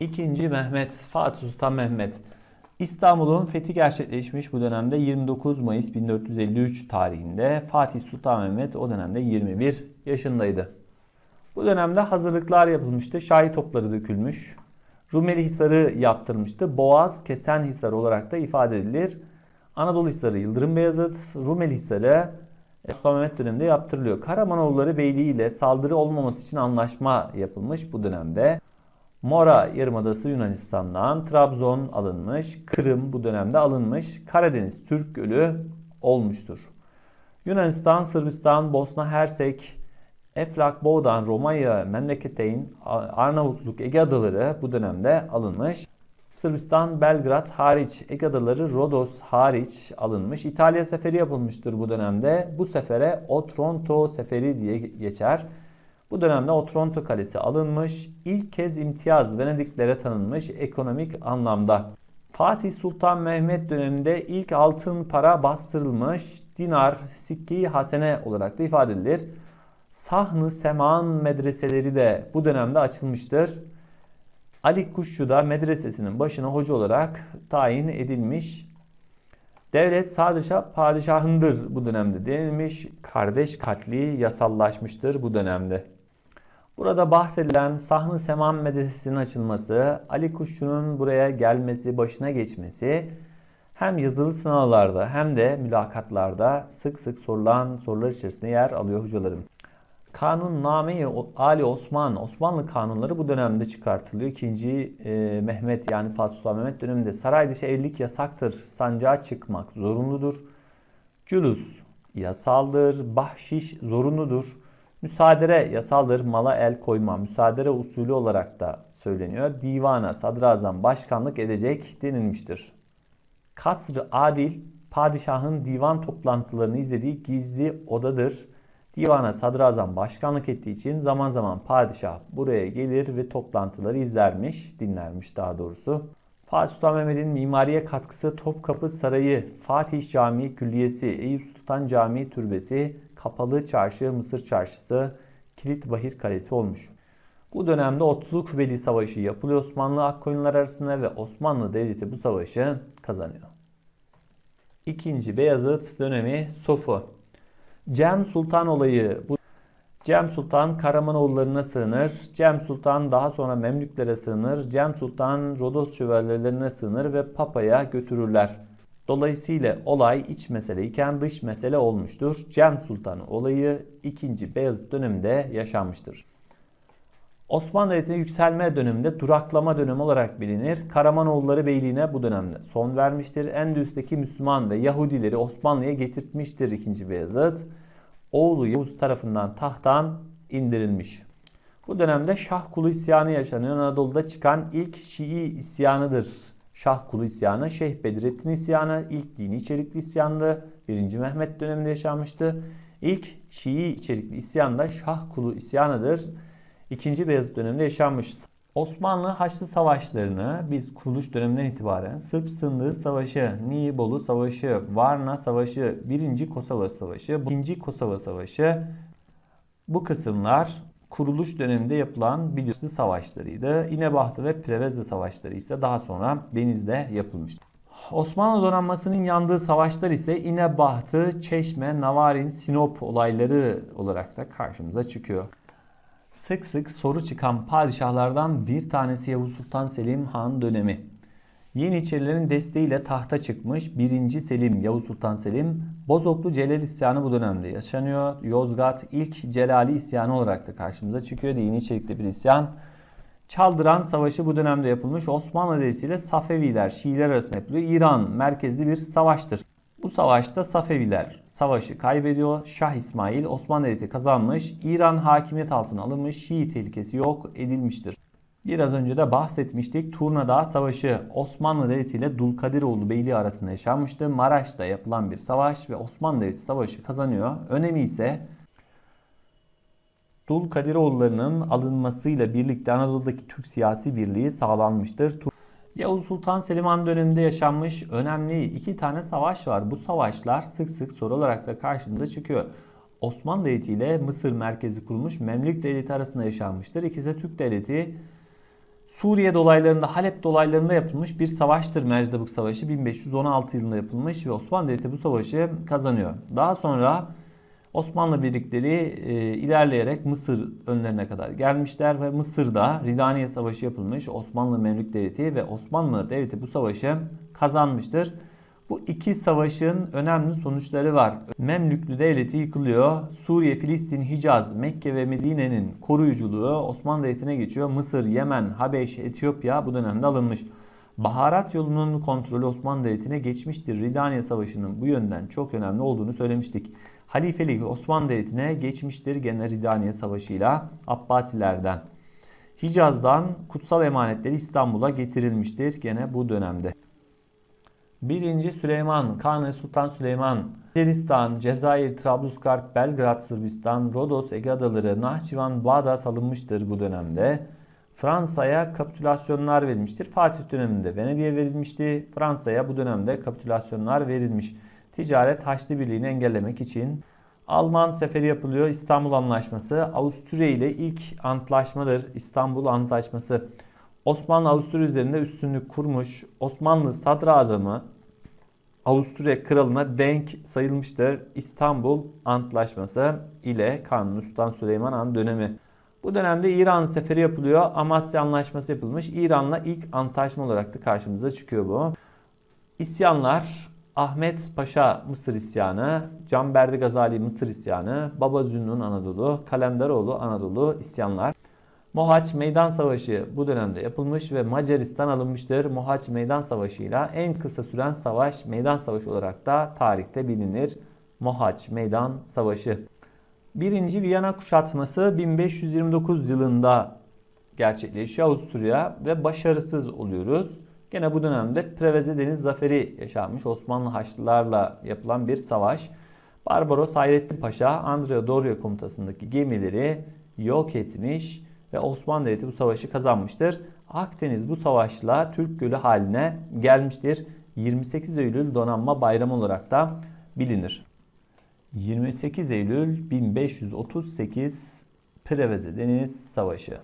İkinci Mehmet, Fatih Sultan Mehmet. İstanbul'un fethi gerçekleşmiş bu dönemde 29 Mayıs 1453 tarihinde. Fatih Sultan Mehmet o dönemde 21 yaşındaydı. Bu dönemde hazırlıklar yapılmıştı. Şahi topları dökülmüş. Rumeli Hisarı yaptırmıştı. Boğaz Kesen Hisarı olarak da ifade edilir. Anadolu Hisarı Yıldırım Beyazıt, Rumeli Hisarı Sultan Mehmet döneminde yaptırılıyor. Karamanoğulları Beyliği ile saldırı olmaması için anlaşma yapılmış bu dönemde. Mora Yarımadası Yunanistan'dan, Trabzon alınmış, Kırım bu dönemde alınmış, Karadeniz Türk Gölü olmuştur. Yunanistan, Sırbistan, Bosna Hersek, Eflak, Boğdan, Romanya, Memleketeyn, Arnavutluk, Ege Adaları bu dönemde alınmış. Sırbistan, Belgrad hariç, Ege Adaları, Rodos hariç alınmış. İtalya seferi yapılmıştır bu dönemde. Bu sefere Otranto seferi diye geçer. Bu dönemde Otranto Kalesi alınmış. İlk kez imtiyaz Venediklere tanınmış ekonomik anlamda. Fatih Sultan Mehmet döneminde ilk altın para bastırılmış. Dinar, sikki, hasene olarak da ifade edilir. Sahn-ı Seman medreseleri de bu dönemde açılmıştır. Ali Kuşçu da medresesinin başına hoca olarak tayin edilmiş. Devlet sadece padişahındır bu dönemde denilmiş. Kardeş katli yasallaşmıştır bu dönemde. Burada bahsedilen Sahn-ı Seman Medresesi'nin açılması, Ali Kuşçu'nun buraya gelmesi, başına geçmesi hem yazılı sınavlarda hem de mülakatlarda sık sık sorulan sorular içerisinde yer alıyor hocalarım. Kanun Name-i Ali Osman, Osmanlı kanunları bu dönemde çıkartılıyor. İkinci e, Mehmet yani Fatih Sultan Mehmet döneminde saray dışı evlilik yasaktır. Sancağa çıkmak zorunludur. Cülus yasaldır. Bahşiş zorunludur. Müsaadere yasaldır. Mala el koyma. Müsaadere usulü olarak da söyleniyor. Divana sadrazam başkanlık edecek denilmiştir. Kasr-ı Adil padişahın divan toplantılarını izlediği gizli odadır. Divana sadrazam başkanlık ettiği için zaman zaman padişah buraya gelir ve toplantıları izlermiş, dinlermiş daha doğrusu. Fatih Sultan Mehmet'in mimariye katkısı Topkapı Sarayı, Fatih Camii Külliyesi, Eyüp Sultan Camii Türbesi, Kapalı Çarşı, Mısır Çarşısı, Kilit Bahir Kalesi olmuş. Bu dönemde Otlu Kubeli Savaşı yapılıyor Osmanlı Akkoyunlar arasında ve Osmanlı Devleti bu savaşı kazanıyor. İkinci Beyazıt dönemi Sofu. Cem Sultan olayı bu Cem Sultan Karamanoğullarına sığınır. Cem Sultan daha sonra Memlüklere sığınır. Cem Sultan Rodos şövalyelerine sığınır ve Papa'ya götürürler. Dolayısıyla olay iç mesele iken dış mesele olmuştur. Cem Sultan olayı 2. Beyazıt döneminde yaşanmıştır. Osmanlı Devleti'ne yükselme döneminde duraklama dönemi olarak bilinir. Karamanoğulları Beyliğine bu dönemde son vermiştir. Endülüs'teki Müslüman ve Yahudileri Osmanlı'ya getirtmiştir 2. Beyazıt. Oğlu Yavuz tarafından tahttan indirilmiş. Bu dönemde Şah Kulu isyanı yaşanıyor. Anadolu'da çıkan ilk Şii isyanıdır. Şah Kulu isyanı, Şeyh Bedrettin isyanı ilk dini içerikli isyandı. 1. Mehmet döneminde yaşanmıştı. İlk Şii içerikli isyan da Şah Kulu isyanıdır. 2. Beyazıt döneminde yaşanmış. Osmanlı Haçlı Savaşlarını biz kuruluş döneminden itibaren Sırp Sındığı Savaşı, Nibolu Savaşı, Varna Savaşı, 1. Kosova Savaşı, 2. Kosova Savaşı bu kısımlar kuruluş döneminde yapılan biliyorsun savaşlarıydı. İnebahtı ve Preveze Savaşları ise daha sonra denizde yapılmıştı. Osmanlı donanmasının yandığı savaşlar ise İnebahtı, Çeşme, Navarin, Sinop olayları olarak da karşımıza çıkıyor. Sık sık soru çıkan padişahlardan bir tanesi Yavuz Sultan Selim Han dönemi. Yeniçerilerin desteğiyle tahta çıkmış 1. Selim, Yavuz Sultan Selim, Bozoklu Celal isyanı bu dönemde yaşanıyor. Yozgat ilk Celali isyanı olarak da karşımıza çıkıyor. Dini içerikli bir isyan. Çaldıran Savaşı bu dönemde yapılmış. Osmanlı Devleti ile Safeviler, Şiiler arasında yapılıyor. İran merkezli bir savaştır. Bu savaşta Safeviler savaşı kaybediyor. Şah İsmail Osmanlı Devleti kazanmış. İran hakimiyet altına alınmış. Şii tehlikesi yok edilmiştir. Biraz önce de bahsetmiştik. Turnadağ Savaşı Osmanlı Devleti ile Dulkadiroğlu Beyliği arasında yaşanmıştı. Maraş'ta yapılan bir savaş ve Osmanlı Devleti savaşı kazanıyor. Önemi ise Dulkadiroğullarının alınmasıyla birlikte Anadolu'daki Türk siyasi birliği sağlanmıştır. Yavuz Sultan Selim Han döneminde yaşanmış önemli iki tane savaş var. Bu savaşlar sık sık soru olarak da karşımıza çıkıyor. Osmanlı Devleti ile Mısır merkezi kurulmuş Memlük Devleti arasında yaşanmıştır. İkisi de Türk Devleti. Suriye dolaylarında, Halep dolaylarında yapılmış bir savaştır Mercidabık Savaşı. 1516 yılında yapılmış ve Osmanlı Devleti bu savaşı kazanıyor. Daha sonra Osmanlı birlikleri e, ilerleyerek Mısır önlerine kadar gelmişler ve Mısır'da Ridaniye Savaşı yapılmış. Osmanlı Memlük Devleti ve Osmanlı Devleti bu savaşı kazanmıştır. Bu iki savaşın önemli sonuçları var. Memlüklü devleti yıkılıyor. Suriye, Filistin, Hicaz, Mekke ve Medine'nin koruyuculuğu Osmanlı Devleti'ne geçiyor. Mısır, Yemen, Habeş, Etiyopya bu dönemde alınmış. Baharat yolunun kontrolü Osmanlı Devleti'ne geçmiştir. Ridaniye Savaşı'nın bu yönden çok önemli olduğunu söylemiştik. Halifelik Osmanlı Devleti'ne geçmiştir gene Ridaniye Savaşı'yla Abbasilerden. Hicaz'dan kutsal emanetleri İstanbul'a getirilmiştir gene bu dönemde. 1. Süleyman, Kanuni Sultan Süleyman, Macaristan, Cezayir, Trablusgarp, Belgrad, Sırbistan, Rodos, Ege Adaları, Nahçıvan, Bağdat alınmıştır bu dönemde. Fransa'ya kapitülasyonlar verilmiştir. Fatih döneminde Venedik'e verilmişti. Fransa'ya bu dönemde kapitülasyonlar verilmiş. Ticaret Haçlı Birliği'ni engellemek için Alman seferi yapılıyor. İstanbul Anlaşması Avusturya ile ilk antlaşmadır. İstanbul Antlaşması. Osmanlı Avusturya üzerinde üstünlük kurmuş. Osmanlı sadrazamı Avusturya kralına denk sayılmıştır. İstanbul Antlaşması ile Kanuni Sultan Süleyman Han dönemi. Bu dönemde İran seferi yapılıyor. Amasya Anlaşması yapılmış. İran'la ilk antlaşma olarak da karşımıza çıkıyor bu. İsyanlar Ahmet Paşa Mısır isyanı, Canberdi Gazali Mısır isyanı, Baba Zünnun Anadolu, Kalenderoğlu Anadolu isyanlar. Mohaç Meydan Savaşı bu dönemde yapılmış ve Macaristan alınmıştır. Mohaç Meydan Savaşı ile en kısa süren savaş Meydan Savaşı olarak da tarihte bilinir. Mohaç Meydan Savaşı. Birinci Viyana kuşatması 1529 yılında gerçekleşiyor Avusturya ve başarısız oluyoruz. Gene bu dönemde Preveze Deniz Zaferi yaşanmış Osmanlı Haçlılarla yapılan bir savaş. Barbaros Hayrettin Paşa Andrea Doria komutasındaki gemileri yok etmiş ve Osmanlı Devleti bu savaşı kazanmıştır. Akdeniz bu savaşla Türk Gölü haline gelmiştir. 28 Eylül Donanma Bayramı olarak da bilinir. 28 Eylül 1538 Preveze Deniz Savaşı.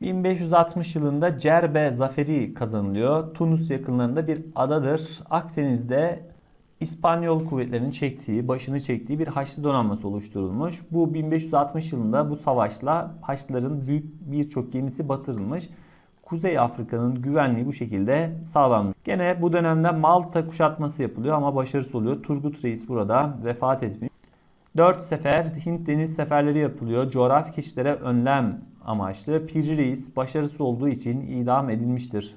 1560 yılında Cerbe zaferi kazanılıyor. Tunus yakınlarında bir adadır. Akdeniz'de İspanyol kuvvetlerinin çektiği, başını çektiği bir Haçlı donanması oluşturulmuş. Bu 1560 yılında bu savaşla Haçlıların büyük birçok gemisi batırılmış. Kuzey Afrika'nın güvenliği bu şekilde sağlanmış. Gene bu dönemde Malta kuşatması yapılıyor ama başarısız oluyor. Turgut Reis burada vefat etmiş. 4 sefer Hint deniz seferleri yapılıyor. Coğrafi keşiflere önlem amaçlı. Piri Reis başarısız olduğu için idam edilmiştir.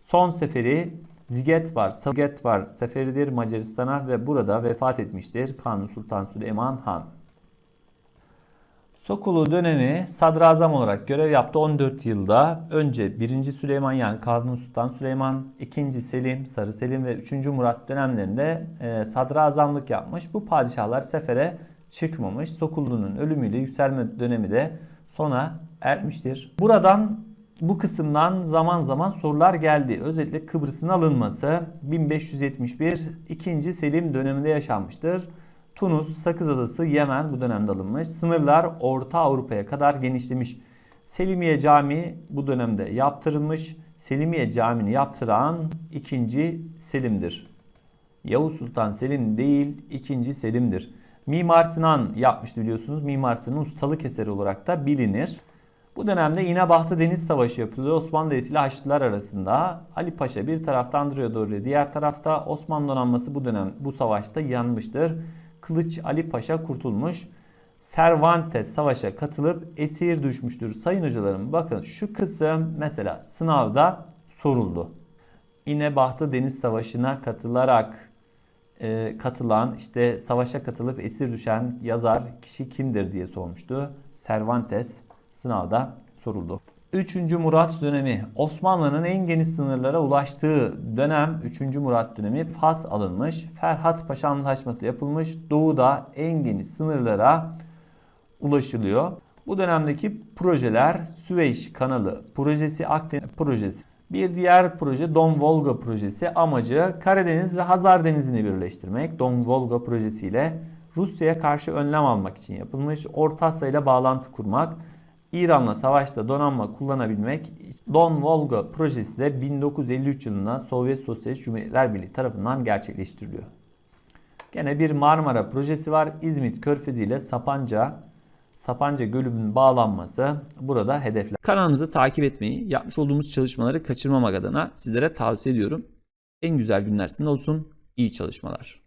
Son seferi Ziget var, Saget var seferidir Macaristan'a ve burada vefat etmiştir Kanuni Sultan Süleyman Han. Sokulu dönemi sadrazam olarak görev yaptı 14 yılda. Önce 1. Süleyman yani Kanuni Sultan Süleyman, 2. Selim, Sarı Selim ve 3. Murat dönemlerinde e, sadrazamlık yapmış. Bu padişahlar sefere çıkmamış. Sokulu'nun ölümüyle yükselme dönemi de sona ermiştir. Buradan bu kısımdan zaman zaman sorular geldi. Özellikle Kıbrıs'ın alınması 1571 2. Selim döneminde yaşanmıştır. Tunus, Sakız Adası, Yemen bu dönemde alınmış. Sınırlar Orta Avrupa'ya kadar genişlemiş. Selimiye Camii bu dönemde yaptırılmış. Selimiye Camii'ni yaptıran 2. Selim'dir. Yavuz Sultan Selim değil 2. Selim'dir. Mimar Sinan yapmıştı biliyorsunuz. Mimar Sinan'ın ustalık eseri olarak da bilinir. Bu dönemde İnebahtı Deniz Savaşı yapılıyor Osmanlı Devleti ile Haçlılar arasında. Ali Paşa bir taraftan duruyor doğruya diğer tarafta Osmanlı donanması bu dönem bu savaşta yanmıştır. Kılıç Ali Paşa kurtulmuş. Cervantes savaşa katılıp esir düşmüştür. Sayın hocalarım bakın şu kısım mesela sınavda soruldu. İnebahtı Deniz Savaşı'na katılarak e, katılan işte savaşa katılıp esir düşen yazar kişi kimdir diye sormuştu. Cervantes sınavda soruldu. 3. Murat dönemi Osmanlı'nın en geniş sınırlara ulaştığı dönem 3. Murat dönemi Fas alınmış. Ferhat Paşa Antlaşması yapılmış. Doğuda en geniş sınırlara ulaşılıyor. Bu dönemdeki projeler Süveyş kanalı projesi, Akdeniz projesi. Bir diğer proje Don Volga projesi amacı Karadeniz ve Hazar Denizi'ni birleştirmek. Don Volga projesiyle Rusya'ya karşı önlem almak için yapılmış. Orta Asya ile bağlantı kurmak. İran'la savaşta donanma kullanabilmek Don Volga projesi de 1953 yılında Sovyet Sosyalist Cumhuriyetler Birliği tarafından gerçekleştiriliyor. Gene bir Marmara projesi var. İzmit Körfezi ile Sapanca Sapanca Gölü'nün bağlanması burada hedefler. Kanalımızı takip etmeyi, yapmış olduğumuz çalışmaları kaçırmamak adına sizlere tavsiye ediyorum. En güzel günler sizin olsun. İyi çalışmalar.